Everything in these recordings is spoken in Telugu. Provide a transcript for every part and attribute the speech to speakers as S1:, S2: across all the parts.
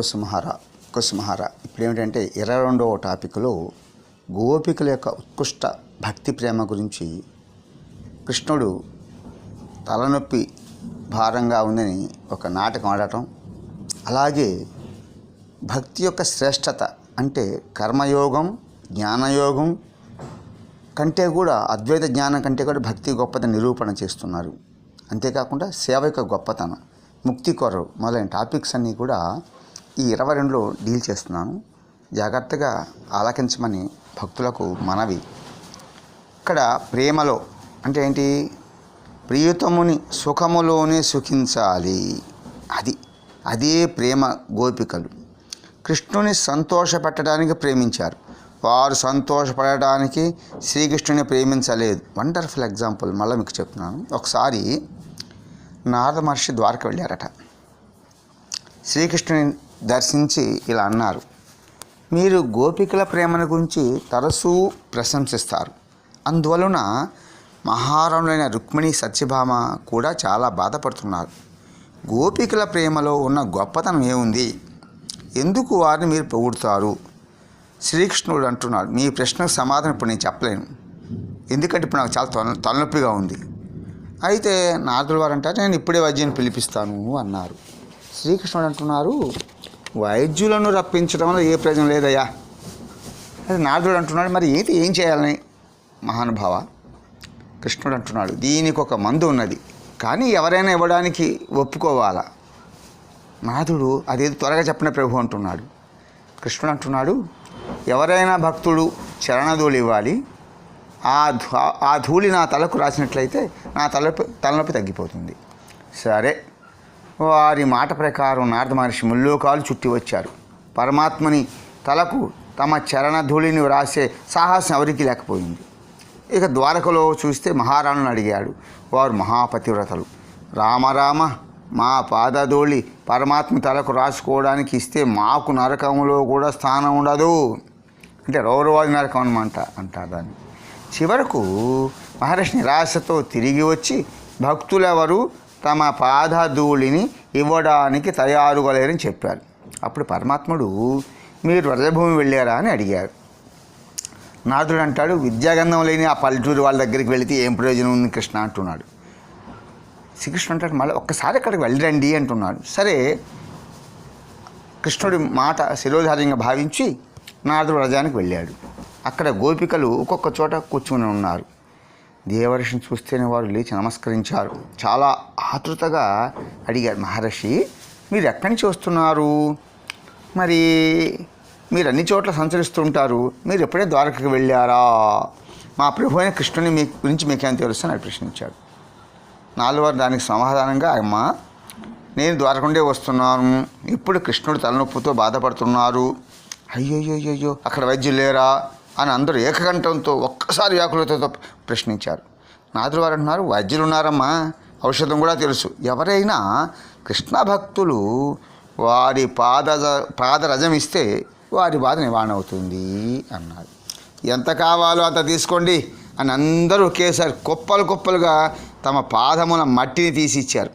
S1: కుసుమహార కుసుమహార. ఇప్పుడు ఏమిటంటే ఇరవై రెండవ టాపిక్లో గోపికల యొక్క ఉత్కృష్ట భక్తి ప్రేమ గురించి కృష్ణుడు తలనొప్పి భారంగా ఉందని ఒక నాటకం ఆడటం. అలాగే భక్తి యొక్క శ్రేష్టత అంటే కర్మయోగం జ్ఞానయోగం కంటే కూడా అద్వైత జ్ఞానం కంటే కూడా భక్తి గొప్పత నిరూపణ చేస్తున్నారు. అంతేకాకుండా సేవ యొక్క గొప్పతనం ముక్తి కొరవు మొదలైన టాపిక్స్ అన్నీ కూడా ఈ ఇరవై రెండులో డీల్ చేస్తున్నాను. జాగ్రత్తగా ఆలకించమని భక్తులకు మనవి. ఇక్కడ ప్రేమలో అంటే ఏంటి? ప్రియతముని సుఖములోనే సుఖించాలి. అది అదే ప్రేమ గోపికలు. కృష్ణుని సంతోషపెట్టడానికి ప్రేమించారు. వారు సంతోషపడడానికి శ్రీకృష్ణుని ప్రేమించలేదు. వండర్ఫుల్ ఎగ్జాంపుల్ మళ్ళీ మీకు చెప్తున్నాను. ఒకసారి నారద మహర్షి ద్వారక వెళ్ళారట. శ్రీకృష్ణుని దర్శించి ఇలా అన్నారు. మీరు గోపికల ప్రేమను గురించి తరచూ ప్రశంసిస్తారు. అందువలన మహారాణులైన రుక్మిణి సత్యభామ కూడా చాలా బాధపడుతున్నారు. గోపికల ప్రేమలో ఉన్న గొప్పతనం ఏముంది? ఎందుకు వారిని మీరు పొగుడుతారు? శ్రీకృష్ణుడు అంటున్నాడు మీ ప్రశ్నకు సమాధానం ఇప్పుడు నేను చెప్పలేను. ఎందుకంటే ఇప్పుడు నాకు చాలా తొల తలనొప్పిగా ఉంది. అయితే నారదుల వారు అంటారు నేను ఇప్పుడే వైద్యుని పిలిపిస్తాను అన్నారు. శ్రీకృష్ణుడు అంటున్నారు వైద్యులను రప్పించడంలో ఏ ప్రయోజనం లేదయ్యా? అది నారదుడు అంటున్నాడు మరి ఏంటి ఏం చేయాలని? మహానుభావ కృష్ణుడు అంటున్నాడు దీనికి ఒక మందు ఉన్నది కానీ ఎవరైనా ఇవ్వడానికి ఒప్పుకోవాలా? నాథుడు అదేది త్వరగా చెప్పిన ప్రభు అంటున్నాడు. కృష్ణుడు అంటున్నాడు ఎవరైనా భక్తుడు చరణధూళి ఇవ్వాలి ఆ ఆ ధూళి నా తలకు రాసినట్లయితే నా తలనొప్పి తలనొప్పి తగ్గిపోతుంది. సరే వారి మాట ప్రకారం నారద మహర్షి ముల్లోకాలు చుట్టి వచ్చారు. పరమాత్మని తలకు తమ చరణధూళిని వ్రాసే సాహసం ఎవరికి లేకపోయింది. ఇక ద్వారకలో చూస్తే మహారాణుని అడిగాడు. వారు మహాపతివ్రతలు. రామరామ మా పాదధూళి పరమాత్మ తలకు రాసుకోవడానికి ఇస్తే మాకు నరకంలో కూడా స్థానం ఉండదు. అంటే రౌరవాది నరకం అనమాట అంటారు దాన్ని. చివరకు మహర్షి నిరాశతో తిరిగి వచ్చి భక్తులెవరు? తమ పాదధూళిని ఇవ్వడానికి తయారుగా లేరని చెప్పారు. అప్పుడు పరమాత్ముడు మీరు వ్రజభూమి వెళ్ళారా? అని అడిగారు. నారదుడు అంటాడు విద్యాగంధం లేని ఆ పల్లెటూరు వాళ్ళ దగ్గరికి వెళితే ఏం ప్రయోజనం ఉంది కృష్ణ? అంటున్నాడు. శ్రీకృష్ణుడు అంటాడు మళ్ళీ ఒక్కసారి అక్కడికి వెళ్ళండి అంటున్నాడు. సరే. కృష్ణుడి మాట శిరోధార్యంగా భావించి నారదుడు వ్రజానికి వెళ్ళాడు. అక్కడ గోపికలు ఒక్కొక్క చోట కూర్చుని ఉన్నారు. దేవర్షిని చూస్తేనే వారు లేచి నమస్కరించారు. చాలా ఆతృతగా అడిగారు మహర్షి మీరు ఎక్కడి నుంచి వస్తున్నారు? మరి మీరు అన్ని చోట్ల సంచరిస్తుంటారు మీరు ఎప్పుడే ద్వారకకి వెళ్ళారా? మా ప్రభు అయిన కృష్ణుని మీ గురించి మీకేం తెలుసు? అని ప్రశ్నించాడు. నాలుగవారు దానికి సమాధానంగా అమ్మ నేను ద్వారకుండే వస్తున్నాను. ఇప్పుడు కృష్ణుడు తలనొప్పితో బాధపడుతున్నారు. అయ్యోయ్యోయ్యో అక్కడ వైద్యులు లేరా? అని అందరూ ఏకకంఠంతో ఒక్కసారి వ్యాకులతో ప్రశ్నించారు. నాదులు వారు అంటున్నారు వైద్యులు ఉన్నారమ్మా ఔషధం కూడా తెలుసు. ఎవరైనా కృష్ణ భక్తులు వారి పాద పాదరజం ఇస్తే వారి బాధ నివారణ అవుతుంది అన్నారు. ఎంత కావాలో అంత తీసుకోండి అని అందరూ ఒకేసారి కుప్పలు కుప్పలుగా తమ పాదముల మట్టిని తీసి ఇచ్చారు.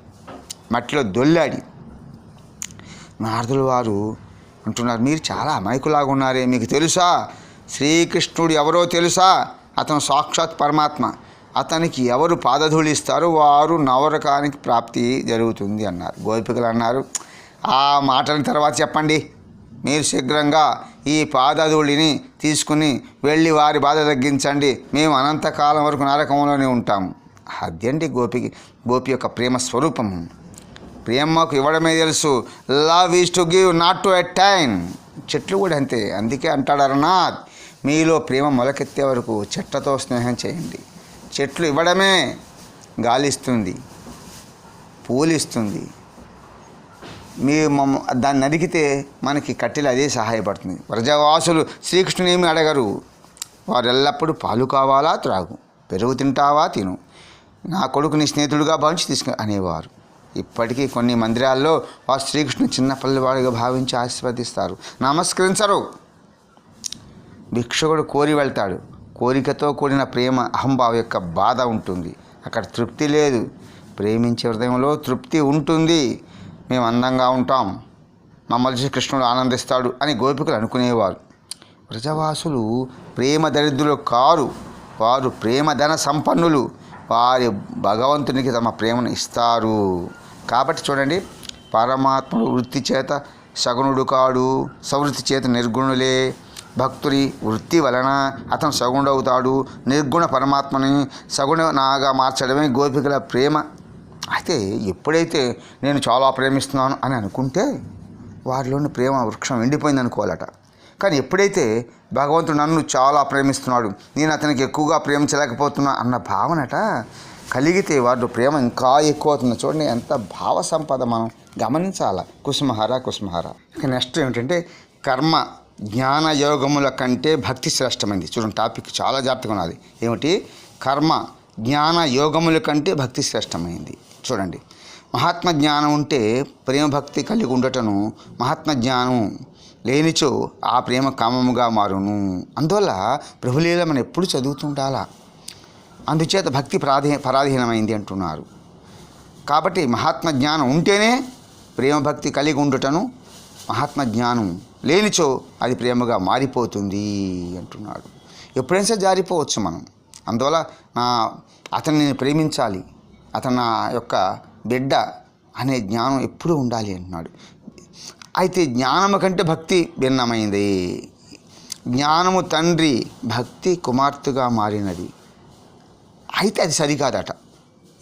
S1: మట్టిలో దొల్లాడి. నారదులు వారు అంటున్నారు మీరు చాలా అమాయకులాగా ఉన్నారే మీకు తెలుసా? శ్రీకృష్ణుడు ఎవరో తెలుసా? అతను సాక్షాత్ పరమాత్మ. అతనికి ఎవరు పాదధూళి ఇస్తారో వారు నవరకానికి ప్రాప్తి జరుగుతుంది అన్నారు. గోపికలు అన్నారు ఆ మాటల తర్వాత చెప్పండి. మీరు శీఘ్రంగా ఈ పాదధూళిని తీసుకుని వెళ్ళి వారి బాధ తగ్గించండి. మేము అనంతకాలం వరకు నరకంలోనే ఉంటాము. అదేంటి గోపికి గోపి యొక్క ప్రేమ స్వరూపం. ప్రేమకు ఇవ్వడమే తెలుసు. Love is to give not to attain చెట్లు కూడా అంతే. అందుకే అంటాడు అరునాథ్ మీలో ప్రేమ మొలకెత్తే వరకు చెట్లతో స్నేహం చేయండి. చెట్లు ఇవ్వడమే గాలిస్తుంది పూలిస్తుంది. మీ మమ్మ దాన్ని అడిగితే మనకి కట్టెలు అదే సహాయపడుతుంది. వ్రజవాసులు శ్రీకృష్ణుని ఏమి అడగరు? వారు ఎల్లప్పుడూ పాలు కావాలా? త్రాగు. పెరుగు తింటావా? తిను. నా కొడుకుని స్నేహితుడిగా స్నేహితుడుగా భావించి తీసుకు అనేవారు. ఇప్పటికీ కొన్ని మందిరాల్లో వారు శ్రీకృష్ణుని చిన్న పల్లెవాడిగా భావించి ఆశీర్వదిస్తారు. నమస్కరించరు. భిక్షకుడు కోరి వెళ్తాడు. కోరికతో కూడిన ప్రేమ అహంభావ యొక్క బాధ ఉంటుంది. అక్కడ తృప్తి లేదు. ప్రేమించే హృదయంలో తృప్తి ఉంటుంది. మేము అందంగా ఉంటాం. మమ్మల్ని కృష్ణుడు ఆనందిస్తాడు అని గోపికలు అనుకునేవారు. ప్రజవాసులు ప్రేమ దరిద్రులు కారు. వారు ప్రేమధన సంపన్నులు. వారి భగవంతునికి తమ ప్రేమను ఇస్తారు. కాబట్టి చూడండి పరమాత్ముడు వృత్తి చేత సగుణుడు కాడు. సవృత్తి చేత నిర్గుణులే. భక్తుడి వృత్తి వలన అతను సగుణుడవుతాడు. నిర్గుణ పరమాత్మని సగుణనాగా మార్చడమే గోపికల ప్రేమ. అయితే ఎప్పుడైతే నేను చాలా ప్రేమిస్తున్నాను అని అనుకుంటే వారిలోని ప్రేమ వృక్షం ఎండిపోయింది అనుకోవాలట కానీ ఎప్పుడైతే భగవంతుడు నన్ను చాలా ప్రేమిస్తున్నాడు నేను అతనికి ఎక్కువగా ప్రేమించలేకపోతున్నా అన్న భావనట కలిగితే వాడు ప్రేమ ఇంకా ఎక్కువ అవుతుంది. చూడండి ఎంత భావ సంపద మనం గమనించాల. కుసుమహార కుసుమహార. ఇక నెక్స్ట్ ఏమిటంటే కర్మ. జ్ఞాన యోగముల కంటే భక్తి శ్రేష్టమైంది. చూడండి టాపిక్ చాలా జాగ్రత్తగా ఉన్నది. ఏమిటి? కర్మ జ్ఞాన యోగముల కంటే భక్తి శ్రేష్టమైంది. చూడండి మహాత్మ జ్ఞానం ఉంటే ప్రేమ భక్తి కలిగి ఉండటను మహాత్మ జ్ఞానం లేనిచో ఆ ప్రేమ కామముగా మారును. అందువల్ల ప్రభులీల మనం ఎప్పుడు చదువుతుండాలా? అందుచేత భక్తి ప్రాధీ పరాధీనమైంది అంటున్నారు. కాబట్టి మహాత్మ జ్ఞానం ఉంటేనే ప్రేమ భక్తి కలిగి ఉండటను మహాత్మ జ్ఞానం లేనిచో అది ప్రేమగా మారిపోతుంది అంటున్నాడు. ఎప్పుడైనా సరే జారిపోవచ్చు మనం. అందువల్ల నా అతన్ని నేను ప్రేమించాలి అతను నా యొక్క బిడ్డ అనే జ్ఞానం ఎప్పుడూ ఉండాలి అంటున్నాడు. అయితే జ్ఞానము కంటే భక్తి భిన్నమైంది. జ్ఞానము తండ్రి భక్తి కుమార్తెగా మారినది. అయితే అది సరికాదట.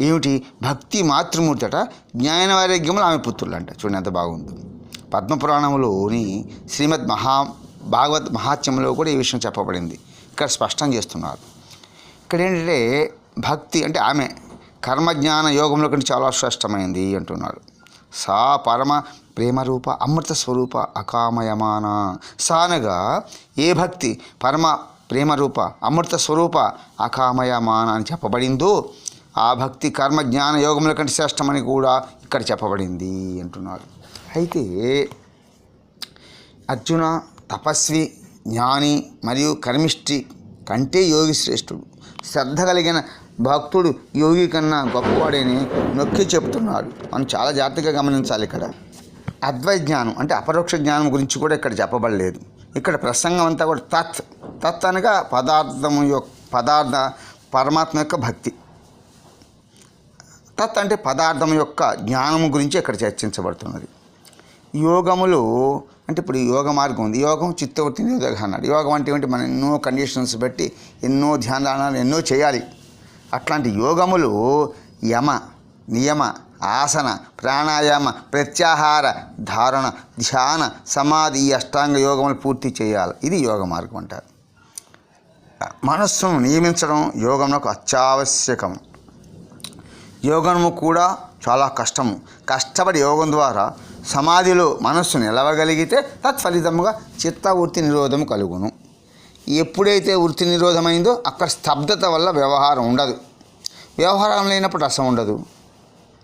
S1: ఏమిటి? భక్తి మాతృమూర్తి అట జ్ఞాన వైరాగ్యములు ఆమె పుత్రులు అంట చూడండి ఎంత బాగుంది. పద్మపురాణంలోని శ్రీమద్ మహా భాగవత్ మహాత్యంలో కూడా ఈ విషయం చెప్పబడింది. ఇక్కడ స్పష్టం చేస్తున్నారు. ఇక్కడ ఏంటంటే భక్తి అంటే ఆమె కర్మజ్ఞాన యోగంలో కంటే చాలా శ్రేష్టమైంది అంటున్నాడు సా పరమ ప్రేమరూప అమృత స్వరూప అకామయమాన. సానగా ఏ భక్తి పరమ ప్రేమరూప అమృత స్వరూప అకామయమాన అని చెప్పబడిందో ఆ భక్తి కర్మ జ్ఞాన యోగముల కంటే శ్రేష్టమని కూడా ఇక్కడ చెప్పబడింది అంటున్నారు. అయితే అర్జున తపస్వి జ్ఞాని మరియు కర్మిష్టి కంటే యోగి శ్రేష్ఠుడు. శ్రద్ధ కలిగిన భక్తుడు యోగి కన్నా గొప్పవాడని నొక్కి చెప్తున్నాడు. మనం చాలా జాగ్రత్తగా గమనించాలి ఇక్కడ. అద్వై జ్ఞానం అంటే అపరోక్ష జ్ఞానం గురించి కూడా ఇక్కడ చెప్పబడలేదు. ఇక్కడ ప్రసంగం అంతా కూడా తత్ తత్ అనగా పదార్థం యొక్క పదార్థ పరమాత్మ యొక్క భక్తి. తత్ అంటే పదార్థం యొక్క జ్ఞానం గురించి ఇక్కడ చర్చించబడుతున్నది. యోగములు అంటే ఇప్పుడు యోగ మార్గం ఉంది. యోగం చిత్తవృత్తి నిరోధక అన్నాడు. యోగం అంటే ఏంటి మనం ఎన్నో కండిషన్స్ పెట్టి ఎన్నో ధ్యానాలు ఎన్నో చేయాలి. అట్లాంటి యోగములు యమ నియమ ఆసన ప్రాణాయామ ప్రత్యాహార ధారణ ధ్యాన సమాధి ఈ అష్టాంగ యోగములు పూర్తి చేయాలి. ఇది యోగ మార్గం అంటారు. మనస్సును నియమించడం యోగమునకు అత్యావశ్యకం. యోగము కూడా చాలా కష్టము. కష్టపడి యోగం ద్వారా సమాధిలో మనస్సు నిలవగలిగితే తత్ఫలితముగా చిత్త వృత్తి నిరోధము కలుగును. ఎప్పుడైతే వృత్తి నిరోధమైందో అక్కడ స్తబ్దత వల్ల వ్యవహారం ఉండదు. వ్యవహారం లేనప్పుడు రసం ఉండదు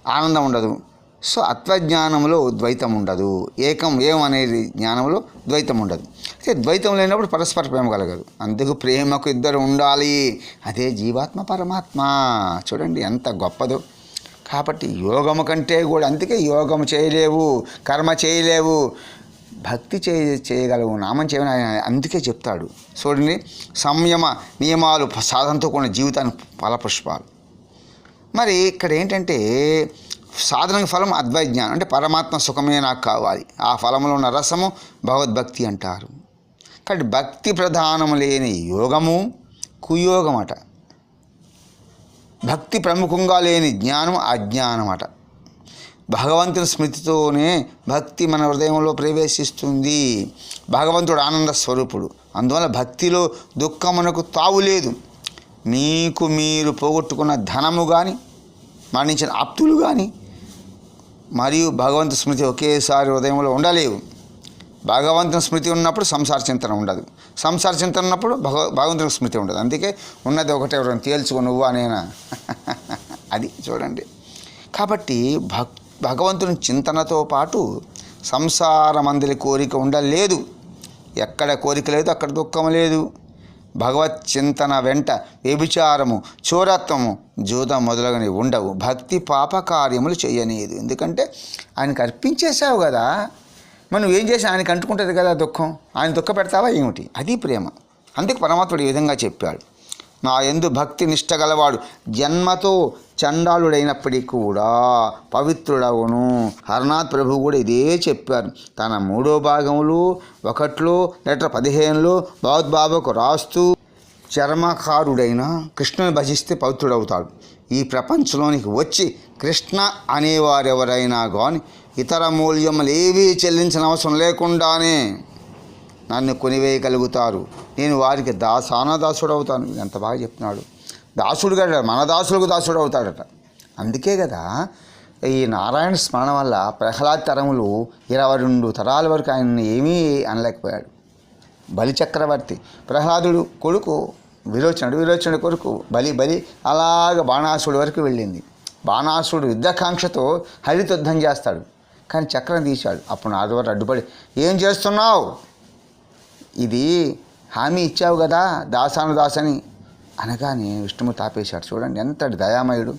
S1: ఆనందం ఉండదు. సో అత్వజ్ఞానంలో ద్వైతం ఉండదు. ఏకం ఏం అనేది జ్ఞానంలో ద్వైతం ఉండదు. అయితే ద్వైతం లేనప్పుడు పరస్పర ప్రేమ కలగదు. అందుకు ప్రేమకు ఇద్దరు ఉండాలి. అదే జీవాత్మ పరమాత్మ. చూడండి ఎంత గొప్పదో. కాబట్టి యోగము కంటే కూడా అందుకే యోగము చేయలేవు కర్మ చేయలేవు. భక్తి చేయ చేయగలవు నామం చేయని ఆయన అందుకే చెప్తాడు. చూడండి సంయమ నియమాలు సాధనతో కూడిన జీవితాన్ని ఫలపుష్పాలు. మరి ఇక్కడ ఏంటంటే సాధనకి ఫలం అద్వైజ్ఞానం అంటే పరమాత్మ సుఖమే నాకు కావాలి. ఆ ఫలంలో ఉన్న రసము భగవద్భక్తి అంటారు. కాబట్టి భక్తి ప్రధానము లేని యోగము కుయోగం అట భక్తి ప్రముఖంగా లేని జ్ఞానం అజ్ఞానం అట భగవంతుని స్మృతితోనే భక్తి మన హృదయంలో ప్రవేశిస్తుంది. భగవంతుడు ఆనంద స్వరూపుడు. అందువల్ల భక్తిలో దుఃఖమునకు తావు లేదు. మీకు మీరు పోగొట్టుకున్న ధనము కానీ మరణించిన ఆప్తులు కానీ మరియు భగవంతు స్మృతి ఒకేసారి హృదయంలో ఉండలేవు. భగవంతుని స్మృతి ఉన్నప్పుడు సంసార చింతన ఉండదు. సంసార చింతన ఉన్నప్పుడు భగ భగవంతుని స్మృతి ఉండదు. అందుకే ఉన్నది ఒకటే ఎవరైనా తేల్చుకో నువ్వు అనేనా? అది చూడండి. కాబట్టి భక్ భగవంతుని చింతనతో పాటు సంసారమందరి కోరిక ఉండలేదు. ఎక్కడ కోరిక లేదు అక్కడ దుఃఖం లేదు. భగవత్ చింతన వెంట వ్యభిచారము చోరత్వము జూదం మొదలగునవి ఉండవు. భక్తి పాప కార్యములు చేయనీయదు. ఎందుకంటే ఆయనకు అర్పించేసావు కదా. మనం ఏం చేసి ఆయనకి అంటుకుంటుంది కదా దుఃఖం? ఆయన దుఃఖ పెడతావా ఏమిటి? అది ప్రేమ. అందుకు పరమాత్ముడు ఈ విధంగా చెప్పాడు. నా ఎందు భక్తి నిష్ట గలవాడు జన్మతో చండాలుడైనప్పటికీ కూడా పవిత్రుడవును హరనాథ్ ప్రభు కూడా ఇదే చెప్పారు. తన మూడో భాగంలో ఒకట్లో లెటర్ పదిహేనులో భగవద్బాబాకు రాస్తూ చర్మకారుడైన కృష్ణుని భజిస్తే పవిత్రుడవుతాడు. ఈ ప్రపంచంలోనికి వచ్చి కృష్ణ అనేవారెవరైనా కానీ ఇతర మూల్యములు ఏవీ చెల్లించిన అవసరం లేకుండానే నన్ను కొనివేయగలుగుతారు. నేను వారికి దాసాన దాసుడు అవుతాను ఎంత బాగా చెప్తున్నాడు. దాసుడు కదా మన దాసులకు దాసుడు అవుతాడట అందుకే కదా ఈ నారాయణ స్మరణ వల్ల ప్రహ్లాద్ తరములు ఇరవై రెండు తరాల వరకు ఆయన్ని ఏమీ అనలేకపోయాడు. బలి చక్రవర్తి ప్రహ్లాదుడు కొడుకు విరోచనుడు విరోచనుడు కొడుకు బలి బలి అలాగ బాణాసుడు వరకు వెళ్ళింది. బాణాసుడు యుద్ధకాంక్షతో హరితయుద్ధం చేస్తాడు. కానీ చక్రం తీశాడు. అప్పుడు నాది అడ్డుపడి ఏం చేస్తున్నావు? ఇది హామీ ఇచ్చావు కదా దాసాను దాసని. అనగానే విష్ణుము తాపేశాడు. చూడండి ఎంతటి దయామయుడు.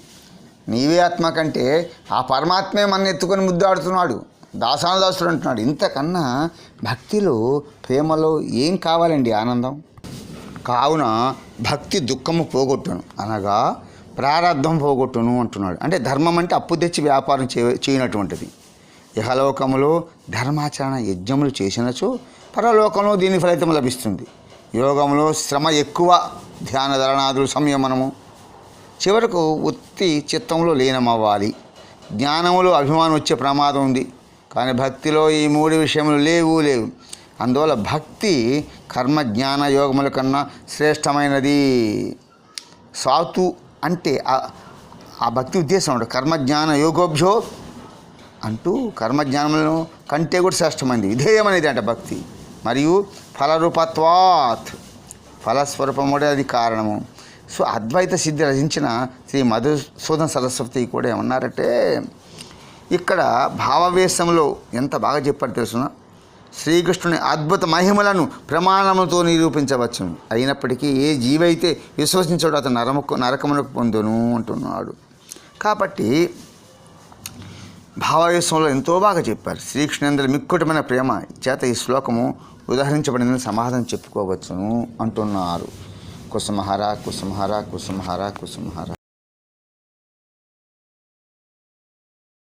S1: నీవే ఆత్మ కంటే ఆ పరమాత్మే మన ఎత్తుకొని ముద్దాడుతున్నాడు. దాసాను దాసుడు అంటున్నాడు. ఇంతకన్నా భక్తిలో ప్రేమలో ఏం కావాలండి ఆనందం? కావున భక్తి దుఃఖము పోగొట్టును. అనగా ప్రారంధం పోగొట్టును అంటున్నాడు. అంటే ధర్మం అంటే అప్పు తెచ్చి వ్యాపారం చే చేయనటువంటిది. ఇహలోకములో ధర్మాచరణ యజ్ఞములు చేసినచో పరలోకంలో దీని ఫలితం లభిస్తుంది. యోగంలో శ్రమ ఎక్కువ ధ్యాన ధరణాదులు సంయమనము. చివరకు ఉత్తి చిత్తంలో లీనమవ్వాలి. జ్ఞానములో అభిమానం వచ్చే ప్రమాదం ఉంది. కానీ భక్తిలో ఈ మూడు విషయములు లేవు లేవు. అందువల్ల భక్తి కర్మ జ్ఞాన యోగముల కన్నా శ్రేష్టమైనది. సాతు అంటే ఆ- భక్తి ఉద్దేశం ఉంటుంది కర్మ జ్ఞాన యోగోభ్యో అంటూ కర్మజ్ఞానములను కంటే కూడా శ్రేష్టమైంది. విధేయమనేది అంట భక్తి. మరియు ఫలరూపత్వాత్. ఫలస్వరూపముడే అది కారణము. సో అద్వైత సిద్ధి రచించిన శ్రీ మధుసూదన సరస్వతి కూడా ఏమన్నారంటే ఇక్కడ భావవేశంలో ఎంత బాగా చెప్పారు తెలుసునా? శ్రీకృష్ణుని అద్భుత మహిమలను ప్రమాణములతో నిరూపించవచ్చును. అయినప్పటికీ ఏ జీవైతే విశ్వసించాడో అతను నరముకు నరకమునకు పొందును అంటున్నాడు. కాబట్టి భావావేశంలో ఎంతో బాగా చెప్పారు. శ్రీకృష్ణేంద్ర మిక్కుటమైన ప్రేమ చేత ఈ శ్లోకము ఉదాహరించబడిందని సమాధానం చెప్పుకోవచ్చును అంటున్నారు. కుసుమహార కుసుమహార కుసుమహార కుసుమహార.